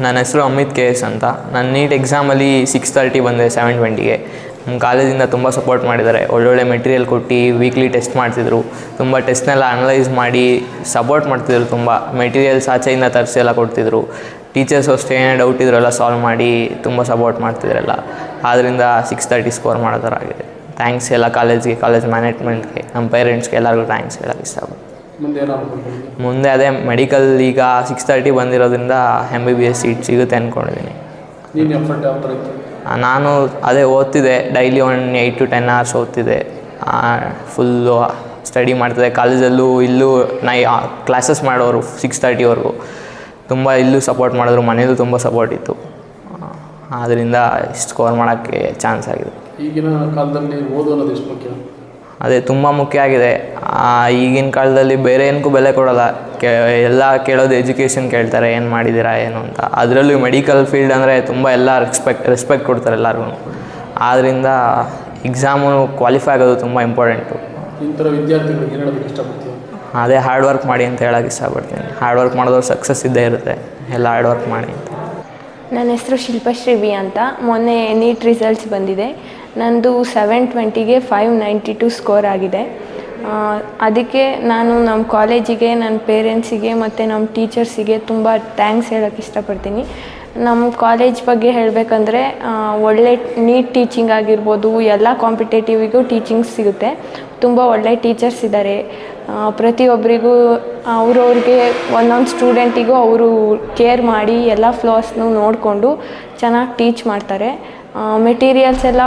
ನನ್ನ ಹೆಸರು Amit K S ಅಂತ. ನಾನು ನೀಟ್ ಎಕ್ಸಾಮಲ್ಲಿ ಸಿಕ್ಸ್ ತರ್ಟಿ ಬಂದೆ ಸೆವೆನ್ ಟ್ವೆಂಟಿಗೆ ನಮ್ಮ ಕಾಲೇಜಿಂದ ತುಂಬ ಸಪೋರ್ಟ್ ಮಾಡಿದ್ದಾರೆ. ಒಳ್ಳೊಳ್ಳೆ ಮೆಟೀರಿಯಲ್ ಕೊಟ್ಟು ವೀಕ್ಲಿ ಟೆಸ್ಟ್ ಮಾಡ್ತಿದ್ರು. ತುಂಬ ಟೆಸ್ಟ್ನೆಲ್ಲ ಅನಲೈಸ್ ಮಾಡಿ ಸಪೋರ್ಟ್ ಮಾಡ್ತಿದ್ರು ತುಂಬ. ಮೆಟೀರಿಯಲ್ಸ್ ಆಚೆಯಿಂದ ತರಿಸಿ ಎಲ್ಲ ಕೊಡ್ತಿದ್ರು. ಟೀಚರ್ಸ್ ಅಷ್ಟೇ ಏನೇ ಡೌಟ್ ಇದ್ರು ಎಲ್ಲ ಸಾಲ್ವ್ ಮಾಡಿ ತುಂಬ ಸಪೋರ್ಟ್ ಮಾಡ್ತಿದ್ರಲ್ಲ ಆದ್ದರಿಂದ ಸಿಕ್ಸ್ ತರ್ಟಿ ಸ್ಕೋರ್ ಆಗಿದೆ. ಥ್ಯಾಂಕ್ಸ್ ಎಲ್ಲ ಕಾಲೇಜ್ಗೆ ಕಾಲೇಜ್ ಮ್ಯಾನೇಜ್ಮೆಂಟ್ಗೆ ನಮ್ಮ ಪೇರೆಂಟ್ಸ್ಗೆ ಎಲ್ಲರಿಗೂ ಥ್ಯಾಂಕ್ಸ್ ಹೇಳೋಕ್ಕೆ ಇಷ್ಟಪಡ್ತೀನಿ. ಮುಂದೆ ಅದೇ ಮೆಡಿಕಲ್ ಈಗ ಸಿಕ್ಸ್ ತರ್ಟಿ ಬಂದಿರೋದ್ರಿಂದ M B B S seat ಸಿಗುತ್ತೆ ಅಂದ್ಕೊಂಡಿದ್ದೀನಿ ನೀನು ಅದೇ ಓದ್ತಿದ್ದೆ. Daily one eight to ten hours ಓದ್ತಿದ್ದೆ. ಫುಲ್ಲು ಸ್ಟಡಿ ಮಾಡ್ತಿದ್ದೆ. ಕಾಲೇಜಲ್ಲೂ ಇಲ್ಲೂ ನೈ ಕ್ಲಾಸಸ್ ಮಾಡೋರು ಸಿಕ್ಸ್ ತರ್ಟಿವರೆಗೂ ತುಂಬ ಇಲ್ಲೂ ಸಪೋರ್ಟ್ ಮಾಡಿದ್ರು. ಮನೇಲೂ ತುಂಬ ಸಪೋರ್ಟ್ ಇತ್ತು. ಆದ್ದರಿಂದ ಸ್ಕೋರ್ ಮಾಡೋಕ್ಕೆ ಚಾನ್ಸ್ ಆಗಿದೆ. ಈಗಿನ ಕಾಲದಲ್ಲಿ ಓದೋದು ಎಷ್ಟು ಮುಖ್ಯ? ಅದೇ ತುಂಬ ಮುಖ್ಯ ಆಗಿದೆ. ಈಗಿನ ಕಾಲದಲ್ಲಿ ಬೇರೆ ಏನಕ್ಕೂ ಬೆಲೆ ಕೊಡೋಲ್ಲ. ಕೇ ಎಲ್ಲ ಕೇಳೋದು ಎಜುಕೇಷನ್ ಕೇಳ್ತಾರೆ ಏನು ಮಾಡಿದ್ದೀರಾ ಏನು ಅಂತ. ಅದರಲ್ಲೂ ಮೆಡಿಕಲ್ ಫೀಲ್ಡ್ ಅಂದರೆ ತುಂಬ ಎಲ್ಲ ರೆಸ್ಪೆಕ್ಟ್ ರೆಸ್ಪೆಕ್ಟ್ ಕೊಡ್ತಾರೆ ಎಲ್ಲರಿಗೂ. ಆದ್ದರಿಂದ ಎಕ್ಸಾಮು ಕ್ವಾಲಿಫೈ ಆಗೋದು ತುಂಬ ಇಂಪಾರ್ಟೆಂಟು ಇಂಥರ ವಿದ್ಯಾರ್ಥಿಗಳಿಗೆ ಏನು ಹೇಳೋದಕ್ಕೆ ಇಷ್ಟಪಡ್ತೀವಿ ಅದೇ ಹಾರ್ಡ್ ವರ್ಕ್ ಮಾಡಿ ಅಂತ ಹೇಳೋಕ್ಕೆ ಇಷ್ಟಪಡ್ತೀನಿ. ಹಾರ್ಡ್ ವರ್ಕ್ ಮಾಡಿದವ್ರು ಸಕ್ಸಸ್ ಇದ್ದೇ ಇರುತ್ತೆ. ಎಲ್ಲ ಹಾರ್ಡ್ ವರ್ಕ್ ಮಾಡಿ ಅಂತ. ನನ್ನ ಹೆಸರು ಶಿಲ್ಪಶ್ರೀ ಬಿ ಅಂತ. ಮೊನ್ನೆ ನೀಟ್ ರಿಸಲ್ಟ್ಸ್ ಬಂದಿದೆ. ನಂದು ಸೆವೆನ್ ಟ್ವೆಂಟಿಗೆ ಫೈವ್ ನೈಂಟಿ ಟು ಸ್ಕೋರ್ ಆಗಿದೆ. ಅದಕ್ಕೆ ನಾನು ನಮ್ಮ ಕಾಲೇಜಿಗೆ ನನ್ನ ಪೇರೆಂಟ್ಸಿಗೆ ಮತ್ತು ನಮ್ಮ ಟೀಚರ್ಸಿಗೆ ತುಂಬ ಥ್ಯಾಂಕ್ಸ್ ಹೇಳೋಕ್ಕೆ ಇಷ್ಟಪಡ್ತೀನಿ. ನಮ್ಮ ಕಾಲೇಜ್ ಬಗ್ಗೆ ಹೇಳಬೇಕಂದ್ರೆ ಒಳ್ಳೆ ನೀಟ್ ಟೀಚಿಂಗ್ ಆಗಿರ್ಬೋದು, ಎಲ್ಲ ಕಾಂಪಿಟೇಟಿವಿಗೂ ಟೀಚಿಂಗ್ ಸಿಗುತ್ತೆ. ತುಂಬ ಒಳ್ಳೆ ಟೀಚರ್ಸ್ ಇದ್ದಾರೆ ಪ್ರತಿಯೊಬ್ಬರಿಗೂ ಅವ್ರವ್ರಿಗೆ, ಒಂದೊಂದು ಸ್ಟೂಡೆಂಟಿಗೂ ಅವರು ಕೇರ್ ಮಾಡಿ, ಎಲ್ಲ ಫ್ಲೋಸ್ನು ನೋಡಿಕೊಂಡು ಚೆನ್ನಾಗಿ ಟೀಚ್ ಮಾಡ್ತಾರೆ. ಮೆಟೀರಿಯಲ್ಸ್ ಎಲ್ಲ,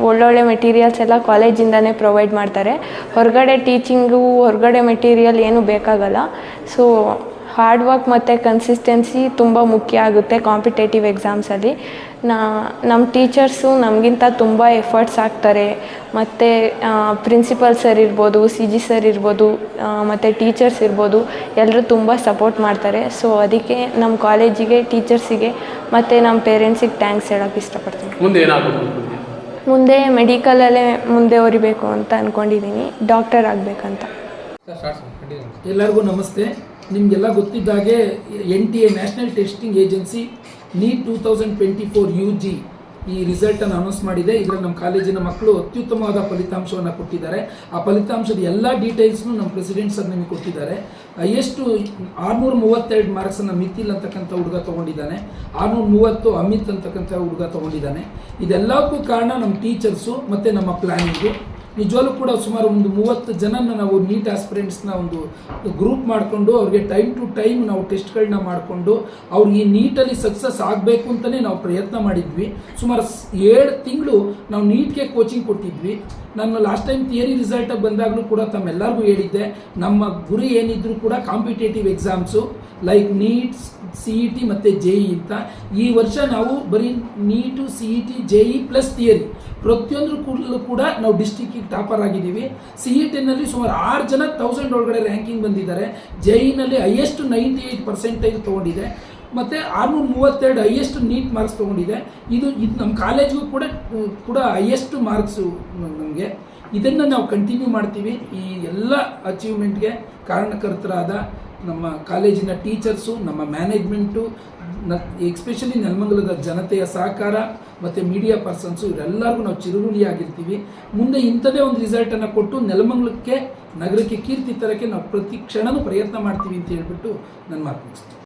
ಒಳ್ಳೊಳ್ಳೆ ಮೆಟೀರಿಯಲ್ಸ್ ಎಲ್ಲ ಕಾಲೇಜಿಂದನೇ ಪ್ರೊವೈಡ್ ಮಾಡ್ತಾರೆ. ಹೊರಗಡೆ ಟೀಚಿಂಗು ಹೊರಗಡೆ ಮೆಟೀರಿಯಲ್ ಏನೂ ಬೇಕಾಗಲ್ಲ. ಸೊ ಹಾರ್ಡ್ ವರ್ಕ್ ಮತ್ತು ಕನ್ಸಿಸ್ಟೆನ್ಸಿ ತುಂಬ ಮುಖ್ಯ ಆಗುತ್ತೆ ಕಾಂಪಿಟೇಟಿವ್ ಎಕ್ಸಾಮ್ಸಲ್ಲಿ ನಾ ನಮ್ಮ ಟೀಚರ್ಸು ನಮಗಿಂತ ತುಂಬ ಎಫರ್ಟ್ಸ್ ಹಾಕ್ತಾರೆ ಮತ್ತು ಪ್ರಿನ್ಸಿಪಲ್ ಸರ್ ಇರ್ಬೋದು ಸಿ ಜಿ ಸರ್ ಇರ್ಬೋದು ಮತ್ತು ಟೀಚರ್ಸ್ ಇರ್ಬೋದು ಎಲ್ಲರೂ ತುಂಬ ಸಪೋರ್ಟ್ ಮಾಡ್ತಾರೆ. ಸೊ ಅದಕ್ಕೆ ನಮ್ಮ ಕಾಲೇಜಿಗೆ ಟೀಚರ್ಸಿಗೆ ಮತ್ತು ನಮ್ಮ ಪೇರೆಂಟ್ಸಿಗೆ ಥ್ಯಾಂಕ್ಸ್ ಹೇಳೋಕ್ಕೆ ಇಷ್ಟಪಡ್ತೀನಿ. ಮುಂದೆ ಮುಂದೆ ಮೆಡಿಕಲಲ್ಲೇ ಮುಂದೆ ಹೊರಿಬೇಕು ಅಂತ ಅಂದ್ಕೊಂಡಿದ್ದೀನಿ ಡಾಕ್ಟರ್ ಆಗಬೇಕಂತ. ಎಲ್ಲರಿಗೂ ನಮಸ್ತೆ. ನಿಮಗೆಲ್ಲ ಗೊತ್ತಿದ್ದಾಗೆ N T A national testing agency NEET two thousand twenty four U G ಈ ರಿಸಲ್ಟನ್ನು ಅನೌನ್ಸ್ ಮಾಡಿದೆ. ಇದರಲ್ಲಿ ನಮ್ಮ ಕಾಲೇಜಿನ ಮಕ್ಕಳು ಅತ್ಯುತ್ತಮವಾದ ಫಲಿತಾಂಶವನ್ನು ಕೊಟ್ಟಿದ್ದಾರೆ. ಆ ಫಲಿತಾಂಶದ ಎಲ್ಲ ಡೀಟೇಲ್ಸ್ನು ನಮ್ಮ ಪ್ರೆಸಿಡೆಂಟ್ ಸರ್ ನಿಮಗೆ ಕೊಟ್ಟಿದ್ದಾರೆ. ಎಷ್ಟು ಆರುನೂರ ಮೂವತ್ತೆರಡು ಮಾರ್ಕ್ಸನ್ನು ಮಿಥಿಲ್ ಅಂತಕ್ಕಂಥ ಹುಡುಗ ತೊಗೊಂಡಿದ್ದಾನೆ. ಆರುನೂರ ಮೂವತ್ತು ಅಮಿತ್ ಅಂತಕ್ಕಂಥ ಹುಡುಗ ತೊಗೊಂಡಿದ್ದಾನೆ. ಇದೆಲ್ಲಕ್ಕೂ ಕಾರಣ ನಮ್ಮ ಟೀಚರ್ಸು ಮತ್ತು ನಮ್ಮ ಪ್ಲ್ಯಾನಿಂಗು ನಿಜವಾಗ್ಲೂ ಕೂಡ ಸುಮಾರು ಒಂದು ಮೂವತ್ತು ಜನನ ನಾವು ನೀಟ್ ಆಸ್ಪಿರೆಂಟ್ಸ್ನ ಒಂದು ಗ್ರೂಪ್ ಮಾಡಿಕೊಂಡು ಅವ್ರಿಗೆ ಟೈಮ್ ಟು ಟೈಮ್ ನಾವು ಟೆಸ್ಟ್ಗಳನ್ನ ಮಾಡಿಕೊಂಡು ಅವ್ರಿಗೆ ಈ ನೀಟಲ್ಲಿ ಸಕ್ಸಸ್ ಆಗಬೇಕು ಅಂತಲೇ ನಾವು ಪ್ರಯತ್ನ ಮಾಡಿದ್ವಿ. ಸುಮಾರು ಏಳು ತಿಂಗಳು ನಾವು ನೀಟ್ಗೆ ಕೋಚಿಂಗ್ ಕೊಟ್ಟಿದ್ವಿ. ನಾನು ಲಾಸ್ಟ್ ಟೈಮ್ ಥಿಯರಿ ರಿಸಲ್ಟ್ ಬಂದಾಗಲೂ ಕೂಡ ತಮ್ಮೆಲ್ಲರಿಗೂ ಹೇಳಿದ್ದೆ, ನಮ್ಮ ಗುರಿ ಏನಿದ್ರು ಕೂಡ competitive exams like NEET C E T ಮತ್ತು ಜೆ ಇ ಅಂತ. ಈ ವರ್ಷ ನಾವು ಬರೀ NEET C E T J E plus theory ಪ್ರತಿಯೊಂದು ಕೂಡ ನಾವು ಡಿಸ್ಟಿಕ್ಕಿಗೆ ಟಾಪರ್ ಆಗಿದ್ದೀವಿ. ಸಿ ಇ ಟಿನಲ್ಲಿ ಸುಮಾರು ಆರು ಜನ ತೌಸಂಡ್ ಒಳಗಡೆ ರ್ಯಾಂಕಿಂಗ್ ಬಂದಿದ್ದಾರೆ. ಜೆ ಇನಲ್ಲಿ ಹೈಯೆಸ್ಟ್ ನೈಂಟಿ ಏಯ್ಟ್ ಪರ್ಸೆಂಟೇಜ್ ತೊಗೊಂಡಿದೆ. ಮತ್ತು ಆರುನೂರ ಮೂವತ್ತೆರಡು ಹೈಯೆಸ್ಟ್ ನೀಟ್ ಮಾರ್ಕ್ಸ್ ತೊಗೊಂಡಿದೆ. ಇದು ಇದು ನಮ್ಮ ಕಾಲೇಜ್ಗೂ ಕೂಡ ಕೂಡ ಹೈಯೆಸ್ಟ್ ಮಾರ್ಕ್ಸು ನಮಗೆ. ಇದನ್ನು ನಾವು ಕಂಟಿನ್ಯೂ ಮಾಡ್ತೀವಿ. ಈ ಎಲ್ಲ ಅಚೀವ್ಮೆಂಟ್ಗೆ ಕಾರಣಕರ್ತರಾದ ನಮ್ಮ ಕಾಲೇಜಿನ ಟೀಚರ್ಸು, ನಮ್ಮ ಮ್ಯಾನೇಜ್ಮೆಂಟು, ನ ಎಕ್ಸ್ಪೆಷಲಿ ನೆಲಮಂಗಲದ ಜನತೆಯ ಸಹಕಾರ ಮತ್ತು ಮೀಡಿಯಾ ಪರ್ಸನ್ಸು, ಇವರೆಲ್ಲರಿಗೂ ನಾವು ಚಿರುರುಳಿಯಾಗಿರ್ತೀವಿ ಮುಂದೆ ಇಂಥದೇ ಒಂದು ರಿಸಲ್ಟನ್ನು ಕೊಟ್ಟು ನೆಲಮಂಗಲಕ್ಕೆ, ನಗರಕ್ಕೆ ಕೀರ್ತಿ ತರಕ್ಕೆ ನಾವು ಪ್ರತಿ ಕ್ಷಣನೂ ಪ್ರಯತ್ನ ಮಾಡ್ತೀವಿ ಅಂತ ಹೇಳ್ಬಿಟ್ಟು ನನ್ನ ಮಾತು ಮುಗಿಸ್ತೀನಿ.